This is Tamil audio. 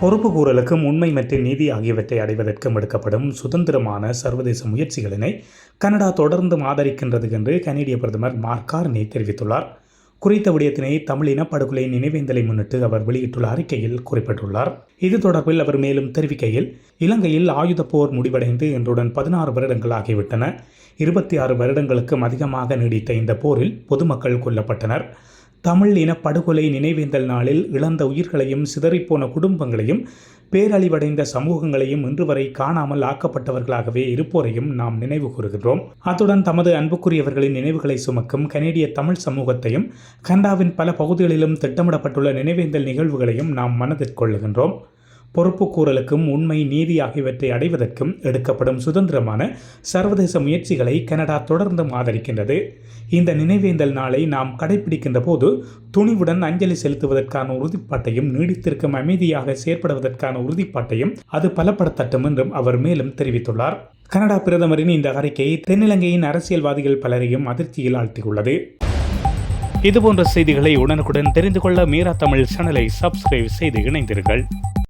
பொறுப்புக்கூறலுக்கும் உண்மை மற்றும் நீதி ஆகியவற்றை அடைவதற்கும் எடுக்கப்படும் சுதந்திரமான சர்வதேச முயற்சிகளினை கனடா தொடர்ந்து ஆதரிக்கின்றது என்று கனேடிய பிரதமர் மார்க் கார்னி தெரிவித்துள்ளார். குறித்த விடயத்தினை தமிழ் இனப்படுகொலை நினைவேந்தலை முன்னிட்டு அவர் வெளியிட்டுள்ள அறிக்கையில் குறிப்பிட்டுள்ளார். இது தொடர்பில் அவர் மேலும் தெரிவிக்கையில் இலங்கையில் ஆயுத போர் முடிவடைந்து இன்றுடன் பதினாறு வருடங்கள் ஆகிவிட்டன. இருபத்தி ஆறு வருடங்களுக்கும் அதிகமாக நீடித்த இந்த போரில் பொதுமக்கள் கொல்லப்பட்டனர். தமிழ் இனப்படுகொலை படுகொலை நினைவேந்தல் நாளில் இழந்த உயிர்களையும் சிதறிப்போன குடும்பங்களையும் பேரழிவடைந்த சமூகங்களையும் இன்று வரை காணாமல் ஆக்கப்பட்டவர்களாகவே இருப்போரையும் நாம் நினைவு கூறுகின்றோம். அத்துடன் தமது அன்புக்குரியவர்களின் நினைவுகளை சுமக்கும் கனேடிய தமிழ் சமூகத்தையும் கனடாவின் பல பகுதிகளிலும் திட்டமிடப்பட்டுள்ள நினைவேந்தல் நிகழ்வுகளையும் நாம் மனதிற்கொள்ளுகின்றோம். பொறுப்புக்கூறலுக்கும் உண்மை நீதி ஆகியவற்றை அடைவதற்கும் எடுக்கப்படும் சுதந்திரமான சர்வதேச முயற்சிகளை கனடா தொடர்ந்தும் ஆதரிக்கின்றது. இந்த நினைவேந்தல் நாளை நாம் கடைபிடிக்கின்ற போது துணிவுடன் அஞ்சலி செலுத்துவதற்கான உறுதிப்பாட்டையும் நீடித்திருக்கும் அமைதியாக செயற்படுவதற்கான உறுதிப்பாட்டையும் அது பலப்படுத்தட்டும் என்றும் அவர் மேலும் தெரிவித்துள்ளார். கனடா பிரதமரின் இந்த அறிக்கை தென்னிலங்கையின் அரசியல்வாதிகள் பலரையும் அதிர்ச்சியில் ஆழ்த்தியுள்ளது. இதுபோன்ற செய்திகளை உடனுக்குடன் தெரிந்து கொள்ள மீரா தமிழ் சேனலை சப்ஸ்கிரைப் செய்து இணைந்தீர்கள்